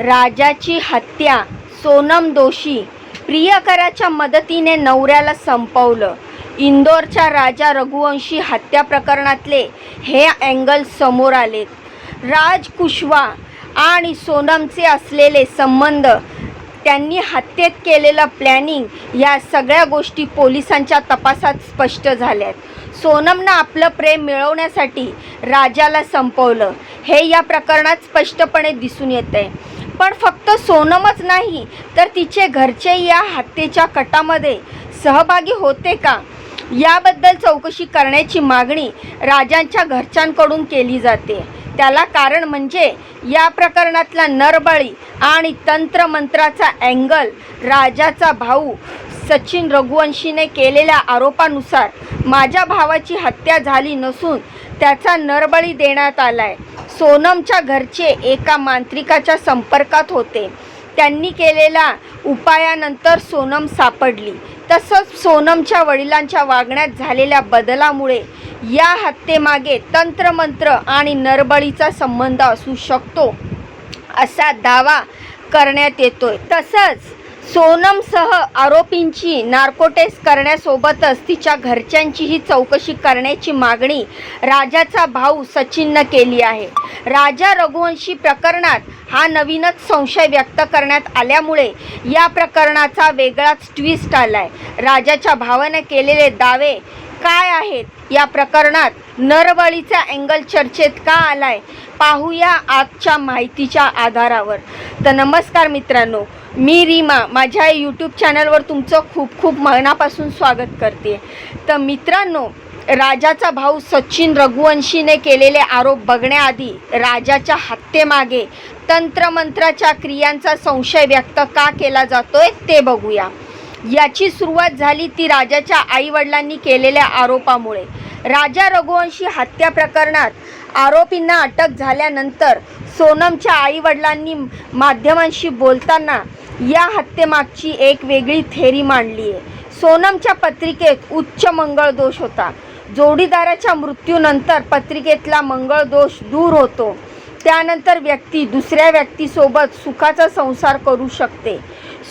राजाची हत्या सोनम दोषी प्रियकराच्या मदतीने नवऱ्याला संपवलं. इंदोरच्या राजा रघुवंशी हत्या प्रकरणातले हे अँगल समोर आलेत. राज कुशवा आणि सोनमचे असलेले संबंध त्यांनी हत्येत केलेलं प्लॅनिंग या सगळ्या गोष्टी पोलिसांच्या तपासात स्पष्ट झाल्यात. सोनमनं आपलं प्रेम मिळवण्यासाठी राजाला संपवलं. हे या प्रकरणात स्पष्टपणे दिसून येत आहे पण फक्त सोनमच नाही तर तिचे घरचे या हत्येच्या कटामध्ये सहभागी होते का? याबद्दल चौकशी करण्याची मागणी राजांच्या घरच्यांकडून केली जाते. त्याला कारण म्हणजे या प्रकरणातला नरबळी आणि तंत्रमंत्राचा अँगल राजाचा भाऊ सचिन रघुवंशीने केलेल्या आरोपानुसार माझ्या भावाची हत्या झाली नसून त्याचा नरबळी देण्यात आला आहे सोनमच्या घरचे एका मांत्रिकाच्या संपर्कात होते. त्यांनी केलेल्या उपायानंतर सोनम सापडली. तसंच सोनमच्या वडिलांच्या वागण्यात झालेल्या बदलामुळे या हत्येमागे तंत्रमंत्र आणि नरबळीचा संबंध असू शकतो असा दावा करण्यात येतोय. तसंच सोनमसह आरोपींची नार्कोटेस करण्यासोबतच तिच्या घरच्यांचीही चौकशी करण्याची मागणी राजाचा भाऊ सचिननं केली आहे. राजा रघुवंशी प्रकरणात हा नवीनच संशय व्यक्त करण्यात आल्यामुळे या प्रकरणाचा वेगळाच ट्विस्ट आलाय. राजाच्या भावानं केलेले दावे काय आहेत? या प्रकरणात नरबळीचा अँगल चर्चेत का आलाय? पाहूया आजच्या माहितीच्या आधारावर. तर नमस्कार मित्रांनो मी रीमा माझ्या यूट्यूब चॅनलवर तुमचं खूप खूप मनापासून स्वागत करते. तर मित्रांनो राजाचा भाऊ सचिन रघुवंशीने केलेले आरोप बघण्याआधी राजाच्या हत्येमागे तंत्रमंत्राच्या क्रियांचा संशय व्यक्त का केला जातोय ते बघूया. याची सुरुवात झाली ती राजाच्या आईवडिलांनी केलेल्या आरोपामुळे. राजा रघुवंशी हत्या प्रकरणात आरोपींना अटक झाल्यानंतर सोनमच्या आईवडिलांनी माध्यमांशी बोलताना या हत्येमागची एक वेगळी थेरी मांडली आहे. सोनमच्या पत्रिकेत उच्च मंगळ दोष होता. जोडीदाराच्या मृत्यूनंतर पत्रिकेतला मंगळ दोष दूर होतो. त्यानंतर व्यक्ती दुसऱ्या व्यक्तीसोबत सुखाचा संसार करू शकते.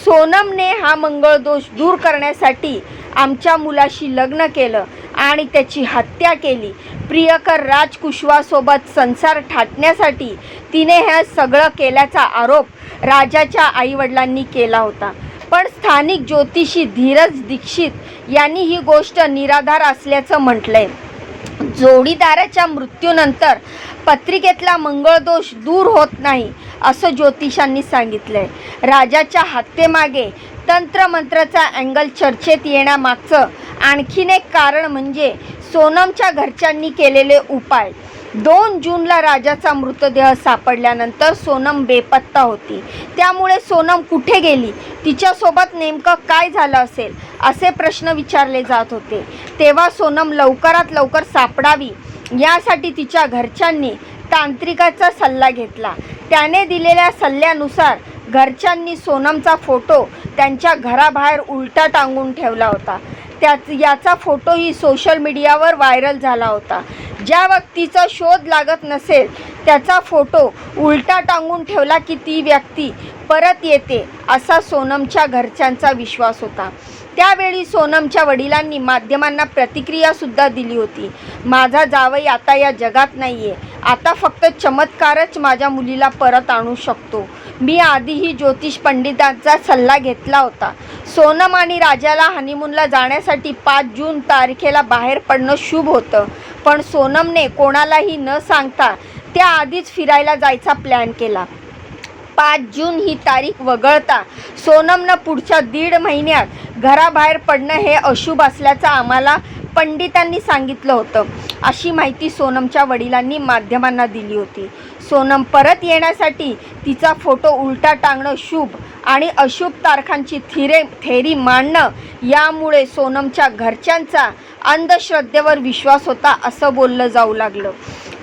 सोनमने हा मंगळ दोष दूर करण्यासाठी आमच्या मुलाशी लग्न केलं आणि त्याची हत्या केली. प्रियकर राज कुशवासोबत संसार ठाटण्यासाठी तिने हे सगळं केल्याचा आरोप राजाच्या आईवडिलांनी केला होता. पण स्थानिक ज्योतिषी धीरज दीक्षित यांनी ही गोष्ट निराधार असल्याचं म्हटलंय. जोडीदाराच्या मृत्यूनंतर पत्रिकेतला मंगळदोष दूर होत नाही असं ज्योतिषांनी सांगितलंय. राजाच्या हत्येमागे तंत्रमंत्राचा अँगल चर्चेत येण्यामागचं आणखीन एक कारण म्हणजे सोनमच्या घरच्यांनी केलेले उपाय. दोन जूनला राजाचा मृतदेह सापडल्यानंतर सोनम बेपत्ता होती. त्यामुळे सोनम कुठे गेली? तिच्यासोबत नेमकं काय झालं असेल? असे प्रश्न विचारले जात होते. तेव्हा सोनम लवकरात लवकर सापडावी यासाठी तिच्या घरच्यांनी तांत्रिकाचा सल्ला घेतला. त्याने दिलेल्या सल्ल्यानुसार घरच्यांनी सोनमचा फोटो त्यांच्या घराबाहेर उलटा टांगून ठेवला होता. त्याच याचा फोटोही सोशल मीडियावर व्हायरल झाला होता. ज्या व्यक्तीचा शोध लागत नसेल त्याचा फोटो उलटा टांगून ठेवला की ती व्यक्ती परत येते असा सोनमच्या घरच्यांचा विश्वास होता. त्यावेळी सोनमच्या वडिलांनी माध्यमांना प्रतिक्रियासुद्धा दिली होती. माझा जावई आता या जगात नाही आहे आता फक्त चमत्कारच माझ्या मुलीला परत आणू शकतो. मी आधीही ज्योतिष पंडितांचा सल्ला घेतला होता. सोनम आणि राजाला हनीमूनला जाण्यासाठी पाच जून तारखेला बाहेर पडणं शुभ होतं. पण सोनमने कोणालाही न सांगता त्याआधीच फिरायला जायचा प्लॅन केला. पाच जून ही तारीख वगळता सोनमनं पुढच्या दीड महिन्यात घराबाहेर पडणं हे अशुभ असल्याचं आम्हाला पंडितांनी सांगितलं होतं. अशी माहिती सोनमच्या वडिलांनी माध्यमांना दिली होती. सोनम परत येण्यासाठी तिचा फोटो उलटा टांगणं शुभ आणि अशुभ तारखांची थिरे थेरी मांडणं यामुळे सोनमच्या घरच्यांचा अंधश्रद्धेवर विश्वास होता असं बोललं जाऊ लागलं.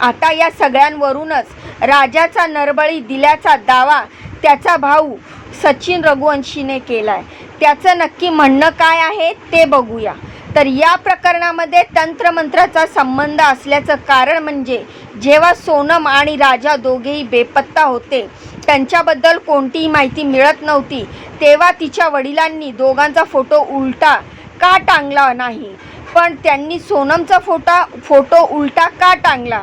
आता या सगळ्यांवरूनच राजाचा नरबळी दिल्याचा दावा त्याचा भाऊ सचिन रघुवंशीने केला आहे त्याचं नक्की म्हणणं काय आहे ते बघूया. तर या प्रकरणामध्ये तंत्रमंत्राचा संबंध असल्याचं कारण म्हणजे जेव्हा सोनम आणि राजा दोघेही बेपत्ता होते त्यांच्याबद्दल कोणतीही माहिती मिळत नव्हती तेव्हा तिच्या वडिलांनी दोघांचा फोटो उलटा का टांगला नाही? पण त्यांनी सोनमचा फोटा फोटो उलटा का टांगला?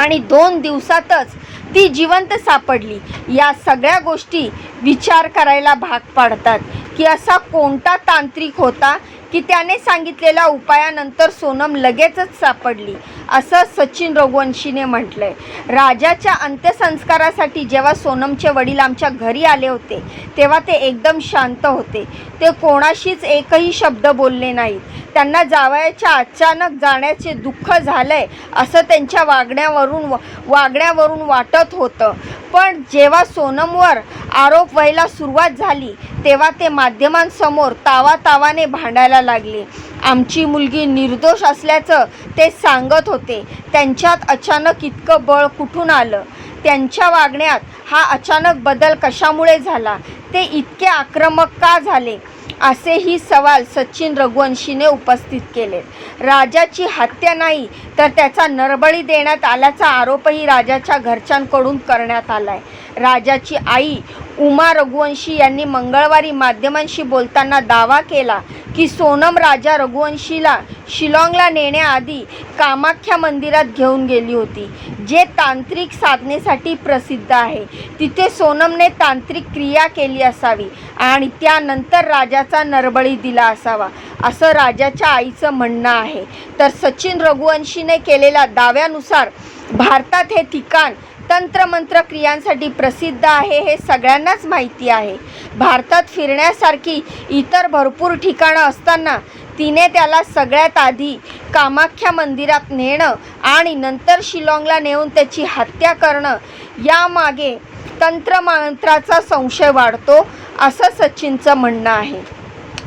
आणि दोन दिवसातच ती जिवंत सापडली. या सगळ्या गोष्टी विचार करायला भाग पाडतात की असा कोणता तांत्रिक होता की त्याने सांगितलेल्या उपायानंतर सोनम लगेचच सापडली असं सचिन रघुवंशीने म्हटलंय. राजाच्या अंत्यसंस्कारासाठी जेव्हा सोनमचे वडील आमच्या घरी आले होते तेव्हा ते एकदम शांत होते. ते कोणाशीच एकही शब्द बोलले नाहीत. त्यांना जावयाच्या अचानक जाण्याचे दुःख झालंय असं त्यांच्या वागण्यावरून वागण्यावरून वाटत होतं. पण जेव्हा सोनमवर आरोप व्हायला सुरुवात झाली तेव्हा ते माध्यमांसमोर तावा तावाने भांडायला लागले. आमची मुलगी निर्दोष असल्याचं ते सांगत होते. त्यांच्यात अचानक इतकं बळ कुठून आलं? त्यांच्या वागण्यात हा अचानक बदल कशामुळे झाला? ते इतके आक्रमक का झाले? असेही सवाल सचिन रघुवंशीने उपस्थित केले. राजाची हत्या नाही तर त्याचा नरबळी देण्यात आल्याचा आरोपही राजाच्या घरच्यांकडून करण्यात आला आहे राजाची आई उमा रघुवंशी यांनी मंगळवारी माध्यमांशी बोलताना दावा केला की सोनम राजा रघुवंशीला शिलाँगला नेण्याआधी कामाख्या मंदिरात घेऊन गेली होती जे तांत्रिक साधनेसाठी प्रसिद्ध आहे. तिथे सोनमने तांत्रिक क्रिया केली असावी आणि त्यानंतर राजाचा नरबळी दिला असावा असं राजाच्या आईचं म्हणणं आहे. तर सचिन रघुवंशीने केलेल्या दाव्यानुसार भारतात हे ठिकाण तंत्रमंत्र क्रियांसाठी प्रसिद्ध आहे हे सगळ्यांनाच माहिती आहे. भारतात फिरण्यासारखी इतर भरपूर ठिकाणं असताना तिने त्याला सगळ्यात आधी कामाख्या मंदिरात नेणं आणि नंतर शिलाँगला नेऊन त्याची हत्या करणं यामागे तंत्रमंत्राचा संशय वाढतो असं सचिनचं म्हणणं आहे.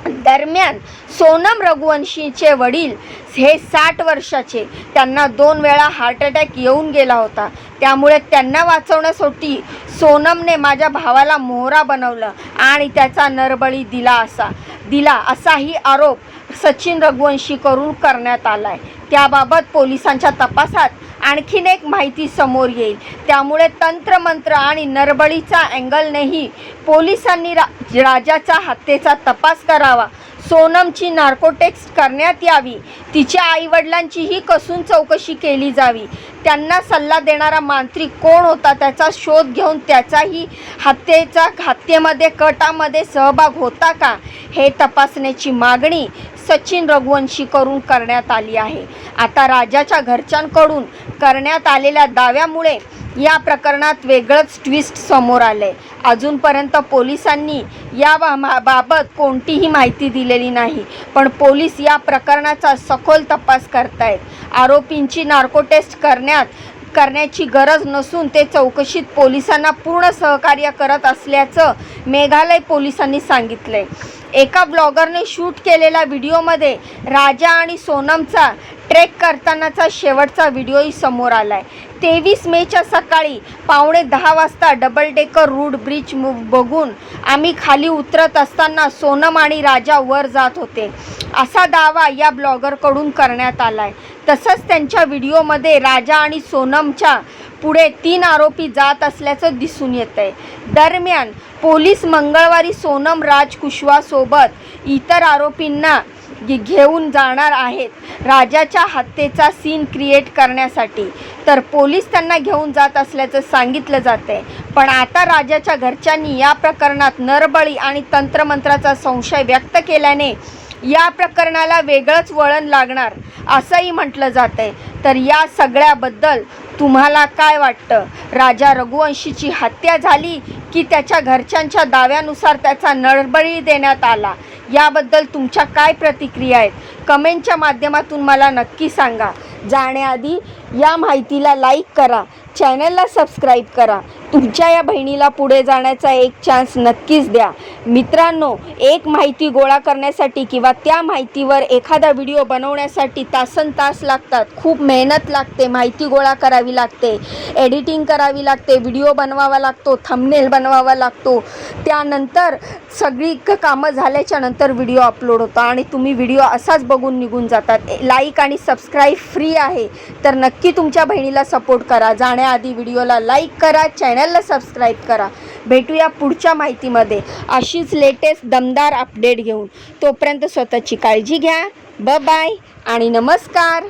दरम्यान सोनम रघुवंशीचे वडील हे साठ वर्षाचे त्यांना दोन वेळा हार्ट अटॅक येऊन गेला होता. त्यामुळे त्यांना वाचवण्यासाठी सोनमने माझ्या भावाला मोहरा बनवलं आणि त्याचा नरबळी दिला असा दिला असाही आरोप सचिन रघुवंशी करून करण्यात आहे त्याबाबत पोलिसांच्या तपासात आणखीन एक माहिती समोर येईल. त्यामुळे तंत्रमंत्र आणि नरबळीचा अँगलनेही पोलिसांनी रा राजाच्या हत्येचा तपास करावा. सोनमची नार्कोटेक्स करण्यात यावी. तिच्या आईवडिलांचीही कसून चौकशी केली जावी. त्यांना सल्ला देणारा मांत्रिक कोण होता त्याचा शोध घेऊन त्याचाही हत्येचा हत्येमध्ये कटामध्ये सहभाग होता का हे तपासण्याची मागणी सचिन रघुवंशी करून करण्यात आली आहे. आता राजाच्या घरच्यांकडून करण्यात आलेल्या दाव्यामुळे या प्रकरणात वेगळंच ट्विस्ट समोर आलं आहे अजूनपर्यंत पोलिसांनी या बा- मा- बाबत कोणतीही माहिती दिलेली नाही. पण पोलीस या प्रकरणाचा सखोल तपास करतायत. आरोपींची नार्को टेस्ट करण्यात करण्याची गरज नसून ते चौकशीत पोलिसांना पूर्ण सहकार्य करत असल्याचं मेघालय पोलिसांनी सांगितलंय. एका ब्लॉगरने शूट केलेल्या व्हिडिओमध्ये राजा आणि सोनमचा ट्रेक करतानाचा शेवटचा व्हिडिओही समोर आलाय. तेवीस मेच्या सकाळी पावणे दहा वाजता डबल डेकर रूड ब्रिज बघून आम्ही खाली उतरत असताना सोनम आणि राजा वर जात होते. असा दावा या ब्लॉगरकडून करण्यात आला आहे तसंच त्यांच्या व्हिडिओमध्ये राजा आणि सोनमच्या पुढे तीन आरोपी जात असल्याचं दिसून येत आहे दरम्यान पोलीस मंगळवारी सोनम राज कुशवासोबत इतर आरोपींना घेऊन जाणार आहेत. राजाच्या हत्येचा सीन क्रिएट करण्यासाठी. तर पोलीस त्यांना घेऊन जात असल्याचं सांगितलं जात आहे पण आता राजाच्या घरच्यांनी या प्रकरणात नरबळी आणि तंत्रमंत्राचा संशय व्यक्त केल्याने या प्रकरणाला वेगळंच वळण लागणार असंही म्हटलं जात आहे तर या सगळ्याबद्दल तुम्हाला काय वाटतं? राजा रघुवंशीची हत्या झाली की त्याच्या घरच्यांच्या दाव्यानुसार त्याचा नळबळी देण्यात आला? याबद्दल तुमच्या काय प्रतिक्रिया आहेत? कमेंटच्या माध्यमातून मला नक्की सांगा. जाण्याआधी या माहितीला लाईक करा. चॅनलला सबस्क्राईब करा. तुमच्या या बहिणीला पुढे जाण्याचा एक चान्स नक्कीच द्या. मित्रांनो एक माहिती गोळा करण्यासाठी किंवा त्या माहितीवर एखादा व्हिडिओ बनवण्यासाठी तासन तास लागतात. खूप मेहनत लागते माहिती गोळा करावी लागते एडिटिंग करावी लागते व्हिडिओ बनवावा लागतो थंबनेल बनवावा लागतो. त्यानंतर सगळी कामं झाल्याच्यानंतर व्हिडिओ अपलोड होतो आणि तुम्ही व्हिडिओ असाच बघून निघून जातात. लाईक आणि सबस्क्राईब फ्री आहे. तर नक्की तुमच्या बहिणीला सपोर्ट करा. जाण्याआधी व्हिडिओला लाईक करा चॅनल चॅनलला सबस्क्राईब करा. भेटूया पुढच्या माहितीमध्ये. अशीच लेटेस्ट दमदार अपडेट घेऊन. तोपर्यंत स्वतःची काळजी घ्या. ब बाय आणि नमस्कार.